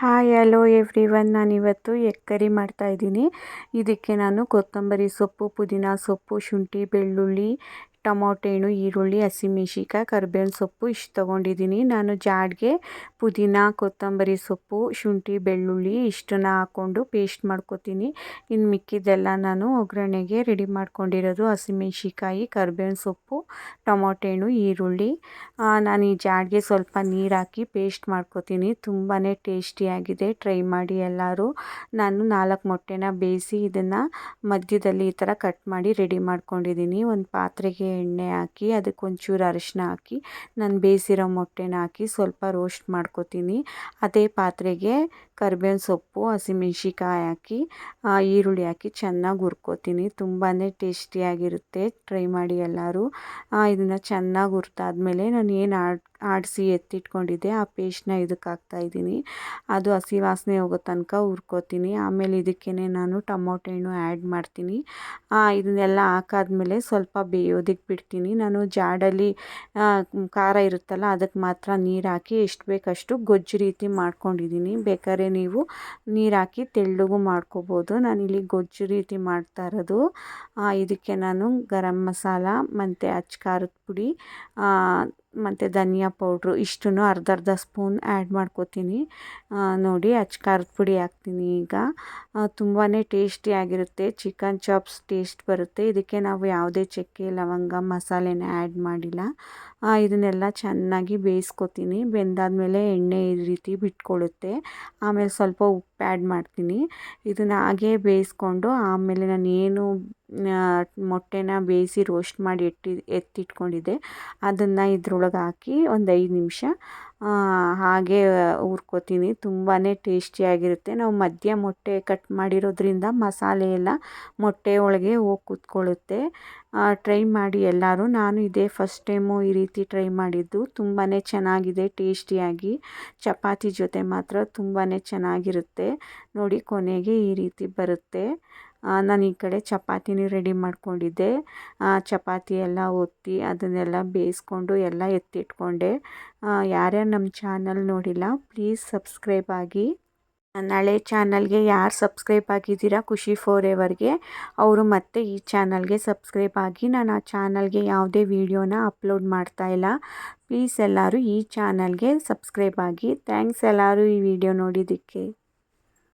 Hi hello everyone ನಾನಿವತ್ತು egg curry ಮಾಡ್ತಾಯಿದ್ದೀನಿ ಇದಕ್ಕೆ ನಾನು ಕೊತ್ತಂಬರಿ ಸೊಪ್ಪು, ಪುದೀನ ಸೊಪ್ಪು, ಶುಂಠಿ, ಬೆಳ್ಳುಳ್ಳಿ ಟೊಮೊಟೊ ಹಣ್ಣು ಈರುಳ್ಳಿ, ಹಸಿಮೆಣ್ಸಿನ್ಕಾಯಿ, ಕರ್ಬೇವಿನ ಸೊಪ್ಪು ಇಷ್ಟು ತೊಗೊಂಡಿದ್ದೀನಿ. ನಾನು ಜಾಡಿಗೆ ಪುದೀನ, ಕೊತ್ತಂಬರಿ ಸೊಪ್ಪು, ಶುಂಠಿ, ಬೆಳ್ಳುಳ್ಳಿ ಇಷ್ಟನ್ನ ಹಾಕ್ಕೊಂಡು ಪೇಸ್ಟ್ ಮಾಡ್ಕೊತೀನಿ. ಇನ್ನು ಮಿಕ್ಕಿದ್ದೆಲ್ಲ ನಾನು ಒಗ್ಗರಣೆಗೆ ರೆಡಿ ಮಾಡ್ಕೊಂಡಿರೋದು ಹಸಿಮೆಣ್ಸಿನ್ಕಾಯಿ, ಕರ್ಬೇವಿನ ಸೊಪ್ಪು, ಟೊಮೊಟೊ ಹಣ್ಣು ಈರುಳ್ಳಿ. ನಾನು ಈ ಜಾಡಿಗೆ ಸ್ವಲ್ಪ ನೀರು ಹಾಕಿ ಪೇಸ್ಟ್ ಮಾಡ್ಕೊತೀನಿ. ತುಂಬಾ ಟೇಸ್ಟಿಯಾಗಿದೆ. ಟ್ರೈ ಮಾಡಿ ಎಲ್ಲರೂ. ನಾನು ನಾಲ್ಕು ಮೊಟ್ಟೆನ ಬೇಯಿಸಿ ಇದನ್ನು ಮಧ್ಯದಲ್ಲಿ ಈ ಥರ ಕಟ್ ಮಾಡಿ ರೆಡಿ ಮಾಡ್ಕೊಂಡಿದ್ದೀನಿ. ಒಂದು ಪಾತ್ರೆಗೆ ಎಣ್ಣೆ ಹಾಕಿ, ಅದಕ್ಕೆ ಒಂಚೂರು ಅರಿಶಿನ ಹಾಕಿ, ನಾನು ಬೇಯಿಸಿರೋ ಮೊಟ್ಟೆನ ಹಾಕಿ ಸ್ವಲ್ಪ ರೋಸ್ಟ್ ಮಾಡ್ಕೊತೀನಿ. ಅದೇ ಪಾತ್ರೆಗೆ ಕರ್ಬೇವಿನ ಸೊಪ್ಪು ಹಸಿಮೆಣ್ಸಿಕಾಯಿ ಹಾಕಿ ಈರುಳ್ಳಿ ಹಾಕಿ ಚೆನ್ನಾಗಿ ಹುರ್ಕೋತೀನಿ. ತುಂಬಾ ಟೇಸ್ಟಿಯಾಗಿರುತ್ತೆ ಟ್ರೈ ಮಾಡಿ ಎಲ್ಲರೂ. ಇದನ್ನು ಚೆನ್ನಾಗಿ ಹುರ್ತಾದ್ಮೇಲೆ ನಾನು ಏನು ಆಡ್, ಆಡಿಸಿ ಎತ್ತಿಟ್ಕೊಂಡಿದ್ದೆ, ಆ ಪೇಸ್ಟ್ನ ಇದಕ್ಕೆ ಹಾಕ್ತಾಯಿದ್ದೀನಿ ಅದು ಹಸಿ ವಾಸನೆ ಹೋಗೋ ತನಕ ಹುರ್ಕೋತೀನಿ. ಆಮೇಲೆ ಇದಕ್ಕೇ ನಾನು ಟೊಮೊಟೊ ಹಣ್ಣು ಆ್ಯಡ್ ಮಾಡ್ತೀನಿ. ಇದನ್ನೆಲ್ಲ ಹಾಕಾದ್ಮೇಲೆ ಸ್ವಲ್ಪ ಬೇಯೋದಕ್ಕೆ ಬಿಡ್ತೀನಿ ನಾನು ಜಾಡಲ್ಲಿ ಖಾರ ಇರುತ್ತಲ್ಲ, ಅದಕ್ಕೆ ಮಾತ್ರ ನೀರು ಹಾಕಿ ಎಷ್ಟು ಬೇಕಷ್ಟು ಗೊಜ್ಜು ರೀತಿ ಮಾಡ್ಕೊಂಡಿದ್ದೀನಿ. ಬೇಕಾದ್ರೆ ನೀವು ನೀರು ಹಾಕಿ ತೆಳ್ಳಗೂ ಮಾಡ್ಕೋಬೋದು. ನಾನಿಲ್ಲಿ ಗೊಜ್ಜು ರೀತಿ ಮಾಡ್ತಾ ಇರೋದು. ಇದಕ್ಕೆ ನಾನು ಗರಂ ಮಸಾಲ, ಮತ್ತು ಅಚ್ಚ ಖಾರದ ಪುಡಿ ಮತ್ತು ಧನಿಯಾ ಪೌಡ್ರು ಇಷ್ಟನ್ನು ಅರ್ಧ ಅರ್ಧ ಸ್ಪೂನ್ ಆ್ಯಡ್ ಮಾಡ್ಕೋತೀನಿ. ನೋಡಿ ಅಚ್ಚ ಖಾರದ ಪುಡಿ ಹಾಕ್ತೀನಿ ಈಗ. ತುಂಬಾ ಟೇಸ್ಟಿಯಾಗಿರುತ್ತೆ ಚಿಕನ್ ಚಾಪ್ಸ್ ಟೇಸ್ಟ್ ಬರುತ್ತೆ. ಇದಕ್ಕೆ ನಾವು ಯಾವುದೇ ಚಕ್ಕೆ, ಲವಂಗ, ಮಸಾಲೆನ ಆ್ಯಡ್ ಮಾಡಿಲ್ಲ. ಇದನ್ನೆಲ್ಲ ಚೆನ್ನಾಗಿ ಬೇಯಿಸ್ಕೊತೀನಿ. ಬೆಂದಾದಮೇಲೆ ಎಣ್ಣೆ ಈ ರೀತಿ ಬಿಟ್ಕೊಳ್ಳುತ್ತೆ. ಆಮೇಲೆ ಸ್ವಲ್ಪ ಉಪ್ಪು ಆ್ಯಡ್ ಮಾಡ್ತೀನಿ. ಇದನ್ನು ಹಾಗೆ ಬೇಯಿಸ್ಕೊಂಡು ಆಮೇಲೆ ನಾನು ಏನು ಮೊಟ್ಟೆನ ಬೇಯಿಸಿ ರೋಸ್ಟ್ ಮಾಡಿ ಇಟ್ಟು ಎತ್ತಿಟ್ಕೊಂಡಿದ್ದೆ. ಅದನ್ನು ಇದ್ರೊಳಗೆ ಹಾಕಿ ಒಂದು ಐದು ನಿಮಿಷ ಹಾಗೆ ಹುರ್ಕೊತೀನಿ. ತುಂಬಾ ಟೇಸ್ಟಿಯಾಗಿರುತ್ತೆ ನಾವು ಮಧ್ಯ ಮೊಟ್ಟೆ ಕಟ್ ಮಾಡಿರೋದ್ರಿಂದ ಮಸಾಲೆ ಎಲ್ಲ ಮೊಟ್ಟೆ ಒಳಗೆ ಹೋಗಿ ಕೂತ್ಕೊಳ್ಳುತ್ತೆ. ಟ್ರೈ ಮಾಡಿ ಎಲ್ಲರೂ. ನಾನು ಇದೇ ಫಸ್ಟ್ ಟೈಮು ಈ ರೀತಿ ಟ್ರೈ ಮಾಡಿದ್ದು. ತುಂಬಾ ಚೆನ್ನಾಗಿದೆ, ಟೇಸ್ಟಿಯಾಗಿ. ಚಪಾತಿ ಜೊತೆ ಮಾತ್ರ ತುಂಬಾ ಚೆನ್ನಾಗಿರುತ್ತೆ. ನೋಡಿ, ಕೊನೆಗೆ ಈ ರೀತಿ ಬರುತ್ತೆ. ನಾನು ಈ ಕಡೆ ಚಪಾತಿನೂ ರೆಡಿ ಮಾಡಿಕೊಂಡಿದ್ದೆ. ಚಪಾತಿ ಎಲ್ಲ ಒತ್ತಿ ಅದನ್ನೆಲ್ಲ ಬೇಯಿಸ್ಕೊಂಡು ಎಲ್ಲ ಎತ್ತಿಟ್ಕೊಂಡೆ. ಯಾರ್ಯಾರು ನಮ್ಮ ಚಾನಲ್ ನೋಡಿಲ್ಲ ಪ್ಲೀಸ್ ಸಬ್ಸ್ಕ್ರೈಬ್ ಆಗಿ. ನನ್ನ ಹಳೆ ಚಾನಲ್ಗೆ ಯಾರು ಸಬ್ಸ್ಕ್ರೈಬ್ ಆಗಿದ್ದೀರಾ, ಖುಷಿ ಫೋರ್ ಎವರ್ಗೆ ಅವರು ಮತ್ತೆ ಈ ಚಾನಲ್ಗೆ ಸಬ್ಸ್ಕ್ರೈಬ್ ಆಗಿ, ನಾನು ಆ ಚಾನಲ್ಗೆ ಯಾವುದೇ ವೀಡಿಯೋನ ಅಪ್ಲೋಡ್ ಮಾಡ್ತಾ ಇಲ್ಲ. ಪ್ಲೀಸ್ ಎಲ್ಲರೂ ಈ ಚಾನಲ್ಗೆ ಸಬ್ಸ್ಕ್ರೈಬ್ ಆಗಿ. ಥ್ಯಾಂಕ್ಸ್ ಎಲ್ಲರೂ ಈ ವಿಡಿಯೋ ನೋಡಿದ್ದಕ್ಕೆ.